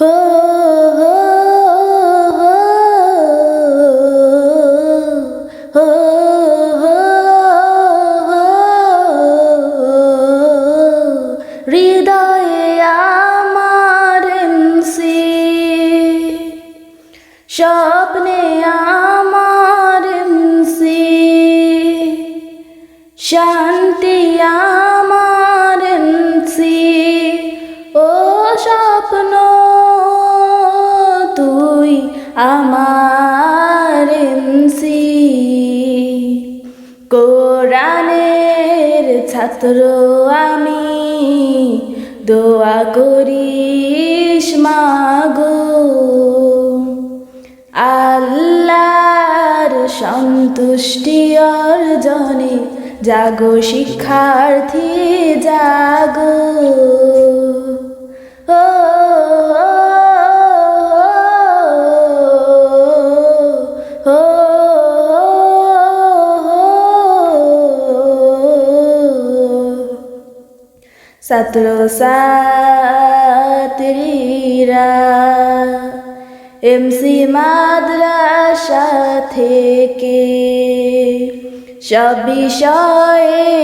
হো হো হো হো হো হৃদয়ে আমার এমসি স্বপ্নে আমার শান্তি আমার আমার এমসি কোরআনের ছাত্র আমি। দোয়া করিস মাগো। আল্লাহর সন্তুষ্টি অর্জনে জাগো শিক্ষার্থী। ছাত্র ছাত্রীরা এমসি মাদ্রাসা থেকে সব বিষয়ে